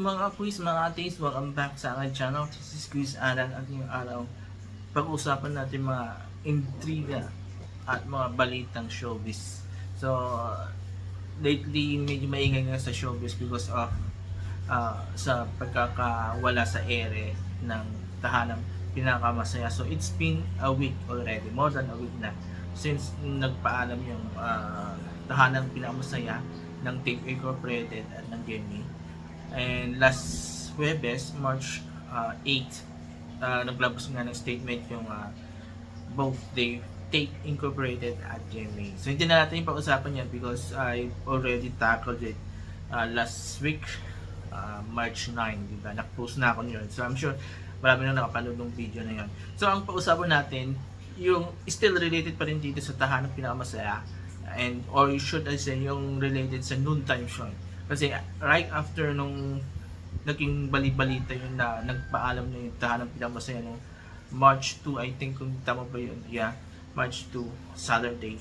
mga quiz, mga atis, welcome back sa aking channel. This is Quiz Alan at ngayong araw. Pag-uusapan natin mga intriga at mga balitang showbiz. So, lately medyo maingay nga sa showbiz because of ah, sa pagkakawala sa ere ng tahanang pinakamasaya. So, it's been a week already, more than a week na since nagpaalam yung ah, tahanang pinakamasaya ng Tape Incorporated at ng Gemini. And last Webes, March uh, 8, uh, naglabas nga ng statement yung uh, both the Tape Incorporated at GMA. So hindi na natin pag-usapan yan because I already tackled it uh, last week, uh, March 9, di ba? Nag-post na ako yun. So I'm sure marami na nakapanood ng video na yun. So ang pag-usapan natin, yung still related pa rin dito sa tahanang pinakamasaya and or should I say yung related sa noontime show. Kasi right after nung naging bali-balita yun na nagpaalam na yung tahanang pinakamasaya nung March 2, I think kung tama ba yun, yeah, March 2, Saturday.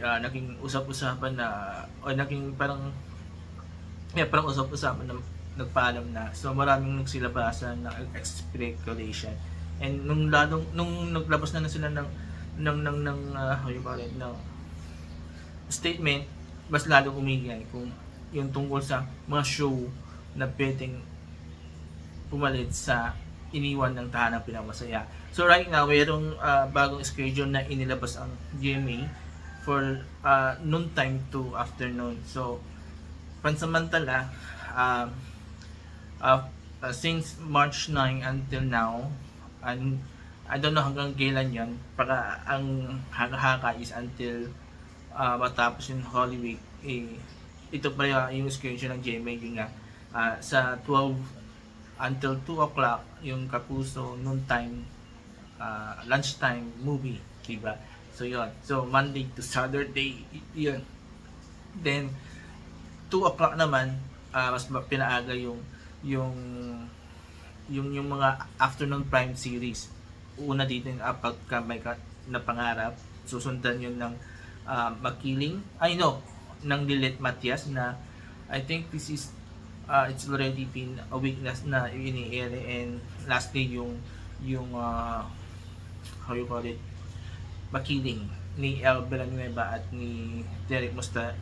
Uh, naging usap-usapan na, o naging parang, yeah, parang usap-usapan na nagpaalam na. So maraming nagsilabasan na speculation. And nung lalong, nung naglabas na, na sila ng, ng, ng, ng, uh, how you call ng statement, mas lalong umingay kung yung tungkol sa mga show na pwedeng pumalit sa iniwan ng tahanang pinakamasaya. So right now, mayroong uh, bagong schedule na inilabas ang GMA for uh, noon time to afternoon. So, pansamantala, uh, uh, uh, since March 9 until now, and I don't know hanggang kailan yan, para ang haka-haka is until uh, matapos yung Holy Week, eh, ito pa yung schedule ng GMA yun nga. Ah, sa 12 until 2 o'clock yung Kapuso noon time ah, lunchtime movie diba so yun. So Monday to Saturday yun. Then 2 o'clock naman ah, mas ma- pinaaga yung yung yung yung mga afternoon prime series. Una dito yung Apat Ka May Ka na Pangarap. Susundan yun ng ah, Makiling. Ay no ng Lilit Matias na I think this is uh, it's already been a week na, ini-air and lastly yung yung uh, how you call it? Makiling ni El Villanueva at ni Derek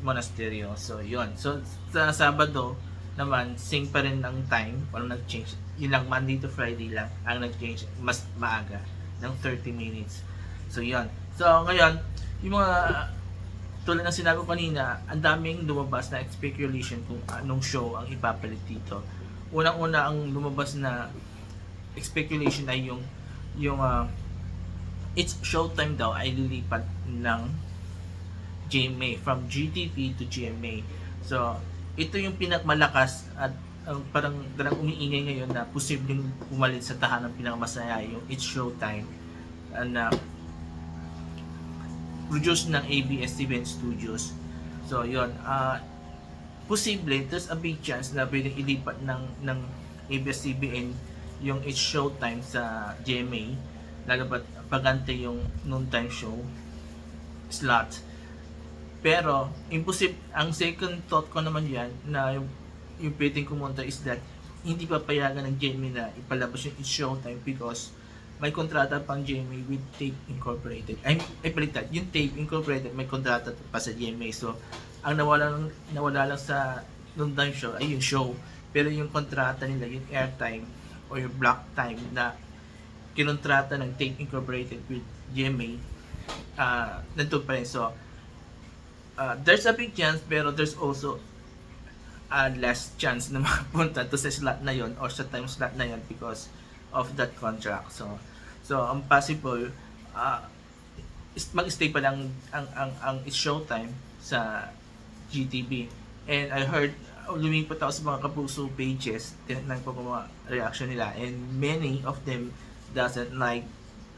Monasterio. So yon so sa Sabado naman same pa rin ng time. Walang nag-change. Yun lang Monday to Friday lang ang nag-change mas maaga ng 30 minutes. So yon so ngayon yung mga tulad ng sinabi ko kanina, ang daming lumabas na speculation kung anong show ang ipapalit dito. Unang-una ang lumabas na speculation ay yung yung ah, it's showtime daw ay lilipat ng GMA from GTV to GMA. So, ito yung pinakmalakas at ang parang dalang umiingay ngayon na posibleng pumalit sa tahanang pinakamasaya yung It's Showtime uh, na produced ng ABS-CBN Studios. So, yon ah posible, there's a big chance na pwedeng ilipat ng, ng ABS-CBN yung It's Showtime sa GMA, lalo ba't pagante yung noontime show slot. Pero, imposible, ang second thought ko naman yan, na yung, yung pwedeng kumunta is that hindi papayagan ng GMA na ipalabas yung It's Showtime because may kontrata pang GMA with Tape Incorporated. Ay, ay baliktad, yung Tape Incorporated may kontrata pa sa GMA. So, ang nawala lang, nawala lang sa noontime show ay yung show. Pero yung kontrata nila, yung airtime o yung block time na kinontrata ng Tape Incorporated with GMA, uh, nandun pa rin. So, uh, there's a big chance pero there's also a less chance na makapunta to sa slot na yon or sa time slot na yon because of that contract. So, so ang possible uh, mag-stay pa lang ang ang ang showtime sa GTV. And I heard uh, lumipat ako sa mga kapuso pages, tinignan ko mga reaction nila and many of them doesn't like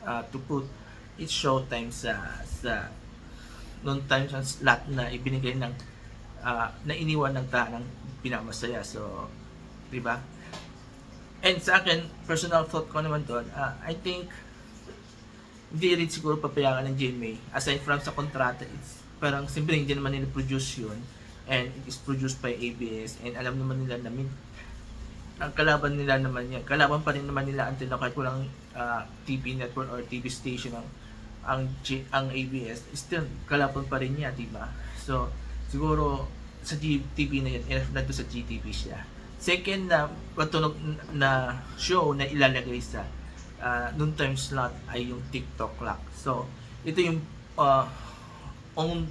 uh, to put its showtime sa sa noon time sa slot na ibinigay ng uh, na iniwan ng tahanang pinakamasaya. So, di ba? And sa akin, personal thought ko naman doon, uh, I think hindi rin siguro papayagan ng GMA. Aside from sa kontrata, it's parang simple hindi naman nila produce yun. And it is produced by ABS. And alam naman nila na min, ang kalaban nila naman yan. Kalaban pa rin naman nila until na kahit walang ah, TV network or TV station ang ang G- ang ABS, still kalaban pa rin niya, di ba? So, siguro sa GTV na yan, enough na to sa GTV siya. Second na patunog na show na ilalagay sa uh, noon time slot ay yung TikTok clock. So, ito yung uh, own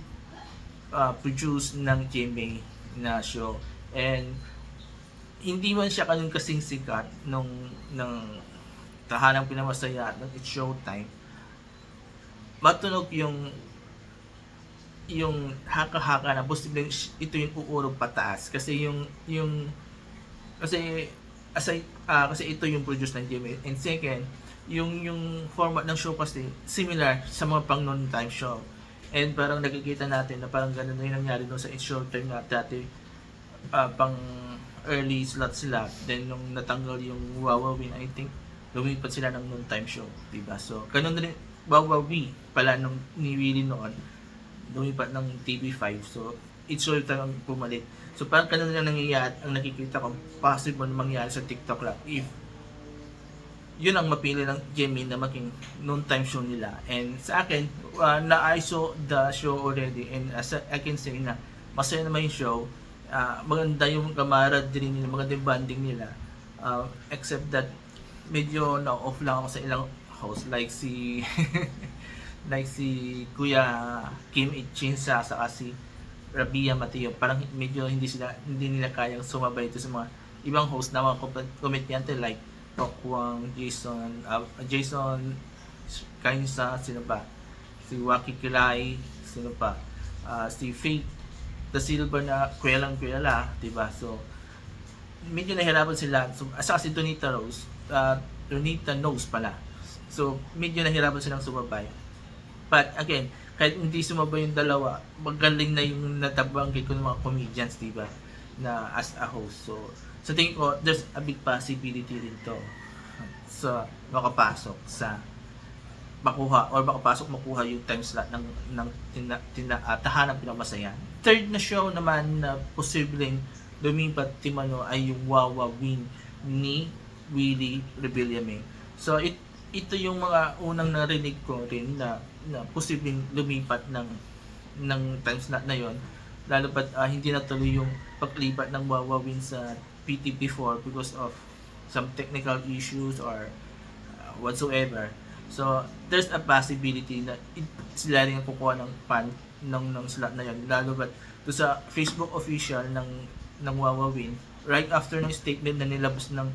uh, produce ng GMA na show. And hindi man siya kanun kasing sikat nung ng tahanang pinamasaya at It's Showtime. Matunog yung yung haka-haka na posibleng ito yung uurog pataas kasi yung yung kasi aside ah, kasi ito yung produce ng GMA and second yung yung format ng show kasi similar sa mga pang noon time show. And parang nakikita natin na parang ganun na yung nangyari doon sa It's Showtime na dati ah, pang early slot sila. Then nung natanggal yung Wawawin I think lumipat sila ng noon time show diba so ganun rin Wawawi pala nung ni Willie noon lumipat ng TV5 so it's time ang pumalit. So parang ganun na nangyayari ang nakikita ko possible mangyari sa TikTok lang. If yun ang mapili ng Jimmy na maging noon time show nila. And sa akin uh, na I saw the show already and as I can say na masaya naman yung show. Uh, maganda yung kamarad din nila maganda yung banding nila. Uh, except that medyo na off lang ako sa ilang host like si like si Kuya Kim Ichinsa saka si Rabia Mateo parang medyo hindi sila hindi nila kayang sumabay ito sa mga ibang host na mga kom- komedyante like Tokwang, Jason, uh, Jason Kainsa, sino pa? Si Waki Kilay, sino pa? Ah, si Faith the Silver na kwelang kwela, 'di ba? So medyo nahirapan sila. So, asa si Donita Rose, uh, Donita Nose pala. So medyo nahirapan silang sumabay. But again, kahit hindi sumabay yung dalawa, magaling na yung natabanggit ko ng mga comedians, di ba? Na as a host. So, sa tingin ko, there's a big possibility rin to sa makapasok sa makuha or makapasok makuha yung time slot ng ng tina, tina, uh, tahanang pinamasayan. Third na show naman na posibleng lumipat timano ay yung Wawa Win ni Willie Rebillame. So it ito yung mga unang narinig ko rin na, na posibleng lumipat ng ng time slot na yon lalo pat ah, hindi natuloy yung paglipat ng Wawa Win sa PT4 because of some technical issues or uh, whatsoever. So, there's a possibility na it, sila rin kukuha ng fan ng, ng slot na yun. Lalo ba't do sa Facebook official ng ng Wawawin, right after ng statement na nilabas ng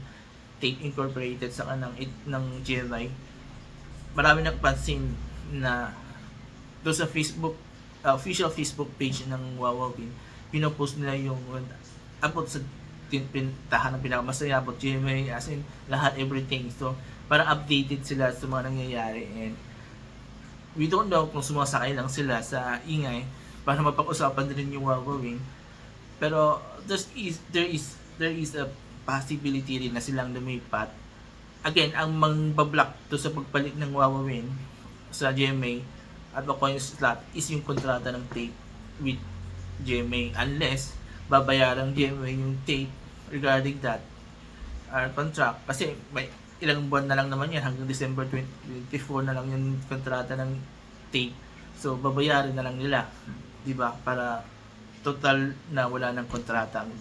Tape Incorporated sa kanang ng GMI, marami nagpansin na do sa Facebook uh, official Facebook page ng Wawawin, pinopost nila yung about sa pintahan ng pinakamasaya about GMA as in lahat everything. So parang updated sila sa mga nangyayari. And we don't know kung sumasakay lang sila sa ingay para mapag-usapan din yung Wawawin pero there's is there is there is a possibility rin na silang lumipat. Again ang mangbablock to sa pagpalit ng Wawawin sa GMA at yung slot is yung kontrata ng tape with GMA unless babayaran GMA yung tape regarding that uh, contract. Kasi may ilang buwan na lang naman yan hanggang December 2024 na lang yung kontrata ng tape. So babayaran na lang nila di ba para total na wala ng kontrata ang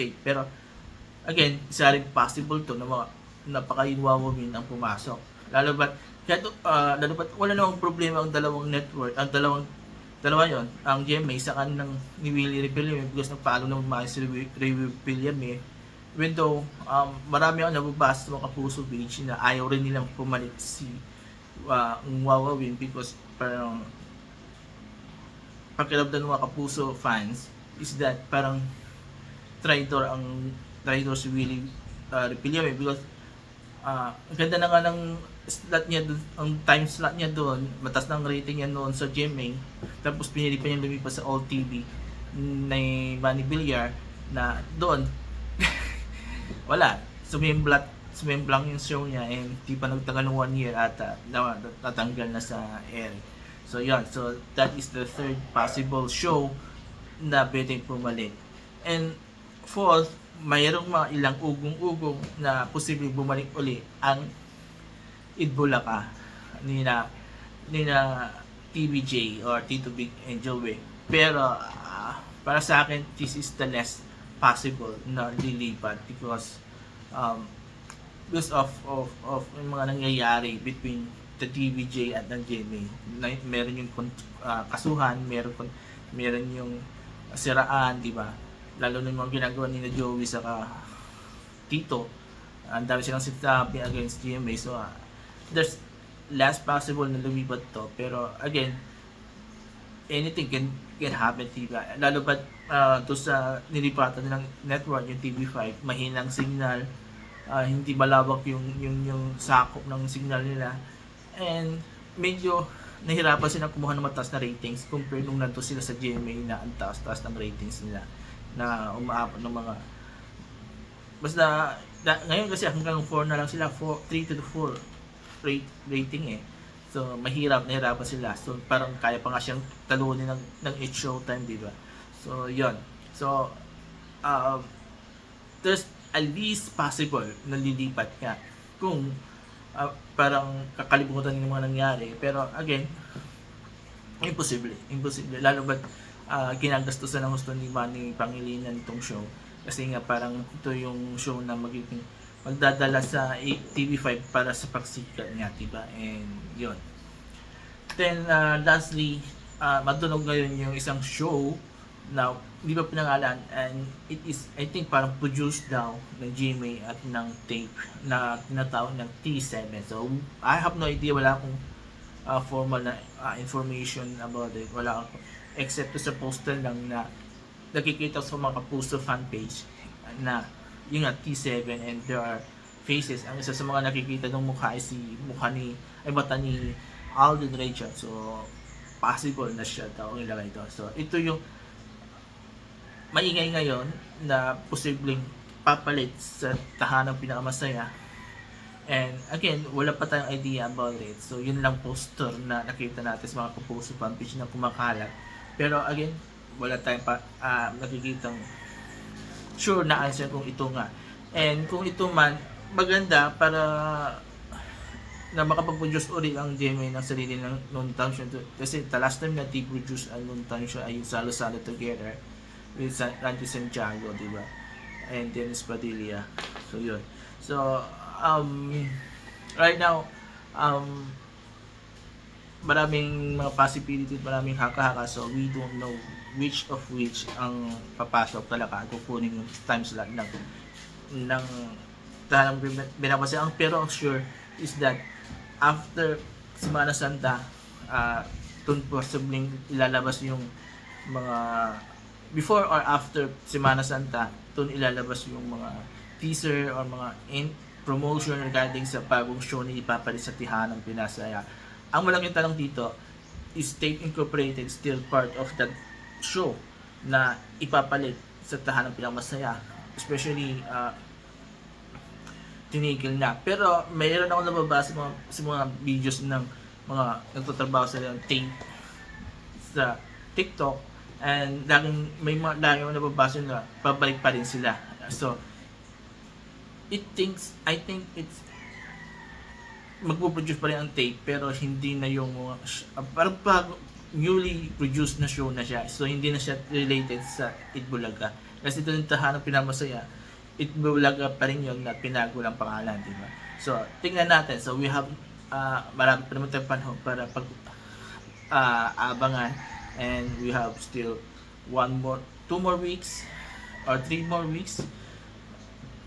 tape. Pero again isa rin possible to na mga napaka-inwawamin ang pumasok. Lalo ba kahit uh, lalo ba wala namang problema ang dalawang network ang dalawang dalawa yon ang GMA sa kanang ni Willie Rebellion because nagpalo ng mga si Rebellion eh. Even though um, marami akong nababasa sa mga kapuso page na ayaw rin nilang pumalit si uh, Wawawin because parang pakiramdam ng mga kapuso fans is that parang traitor ang traitor si Willie uh, Rebellion eh because uh, ganda na nga ng slot niya dun, ang time slot niya doon, matas ng rating niya noon sa GMA, tapos pinili pa niya lumipas sa All TV ni Manny Villar na doon wala, sumimblat sumimblang yung show niya and di pa nagtagal ng one year ata na natanggal na sa air. So yun, so that is the third possible show na pwedeng pumalit. And fourth, mayroong mga ilang ugong-ugong na posibleng bumalik uli ang Idbulaka ni na ni na TBJ or Tito Big and Joey. Pero ah, para sa akin, this is the less possible na lilipat because um, because of, of, of yung mga nangyayari between the TVJ at ng GMA. Meron yung ah, kasuhan, meron, meron yung siraan, di ba? Lalo na yung mga ginagawa ni Joey sa Tito. Ang dami silang sinasabi against GMA. So, ah, there's less possible na lumipat to. Pero, again, anything can can happen, diba? Lalo ba uh, to sa nilipatan ng network, yung TV5, mahinang signal, ah, hindi malawak yung, yung, yung sakop ng signal nila. And medyo nahirapan sila kumuha ng mataas na ratings compared nung nandito sila sa GMA na ang taas-taas ng ratings nila na umaabot ng mga basta da, ngayon kasi hanggang 4 na lang sila 4, 3 to the 4 rate, rating eh. So mahirap nahirapan sila. So parang kaya pa nga siyang talunin ng, ng 8 showtime di ba? So yon so um, there's at least possible na lilipat ka kung ah, parang kakalimutan ng mga nangyari. Pero again imposible imposible. Lalo ba't uh, ginagastusan ng gusto ni Manny Pangilinan itong show kasi nga parang ito yung show na magiging magdadala sa A- TV5 para sa pagsikat niya, diba? And yun. Then, uh, lastly, uh, matunog ngayon yung isang show na hindi pa pinangalan and it is, I think, parang produced daw ng GMA at ng tape na tinatawag ng T7. So, I have no idea, wala akong uh, formal na uh, information about it. Wala akong, except sa poster lang na nakikita sa mga kapuso fan page na yung nga T7 and there are faces. Ang isa sa mga nakikita ng mukha ay si mukha ni ay mata ni Alden Richard. So possible na siya daw ang ilagay doon. So ito yung maingay ngayon na posibleng papalit sa tahanang pinakamasaya. And again, wala pa tayong idea about it. So yun lang poster na nakita natin sa mga kapuso fan page na kumakalat. Pero again, wala tayong pa, ah, nakikitang sure na answer kung ito nga. And kung ito man, maganda para na makapag-produce uli ang GMA ng sarili ng Noon Town Show. Kasi the last time na produce ang Noon Town Show ay yung Salo Salo Together with San- Randy Santiago, di ba? And Dennis Padilla. So, yun. So, um, right now, um, maraming mga possibilities, maraming haka-haka. So, we don't know which of which ang papasok talaga kukunin yung time slot ng ng tahanang binabasa. Ang pero ang sure is that after Semana Santa, uh, dun possibly ilalabas yung mga before or after Semana Santa, dun ilalabas yung mga teaser or mga in promotion regarding sa bagong show ni ipapalit sa Tihanang Pinasaya. Ang malaking tanong dito, is State Incorporated still part of that show na ipapalit sa Tahanang Pinakamasaya? Especially, uh, tinigil na. Pero mayroon ako nababasa mga, sa mga videos ng mga nagtatrabaho sa ng tape sa TikTok and laging may mga laging nababasa na pabalik pa rin sila. So, it thinks, I think it's magpo-produce pa rin ang tape pero hindi na yung uh, parang pag newly produced na show na siya so hindi na siya related sa Itbulaga. Kasi yung tahanang pinamasaya Itbulaga pa rin yun na pinago lang pangalan di ba? So tingnan natin. So we have uh, marami pa naman panahon para pag uh, abangan and we have still one more two more weeks or three more weeks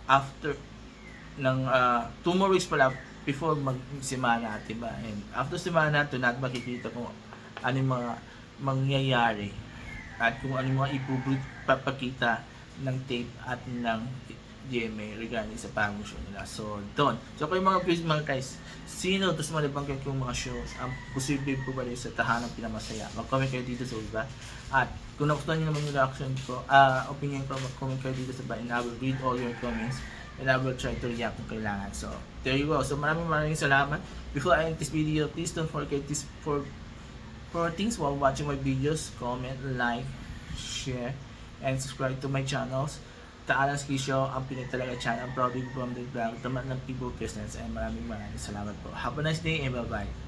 after ng uh, two more weeks pala before mag semana, diba? And after semana, to natin makikita kung ano yung mga mangyayari at kung ano yung mga ipapakita ng tape at ng GMA regarding sa show nila. So, doon. So, kayo mga please mga guys, sino sa mga nabanggit kong mga shows ang posible po ba sa tahanang pinamasaya? Mag-comment kayo dito sa iba. At kung nagustuhan nyo naman yung reaction ko, ah opinion ko, mag-comment kayo dito sa iba and I will read all your comments and I will try to react kung kailangan. So, there you go. So, maraming maraming salamat. Before I end this video, please don't forget this for for things while watching my videos. Comment, like, share, and subscribe to my channels. Taalang Ski Show, ang Pinay talaga channel, ang proud from the vlog, tamat ng people business, and maraming maraming salamat po. Have a nice day and bye-bye.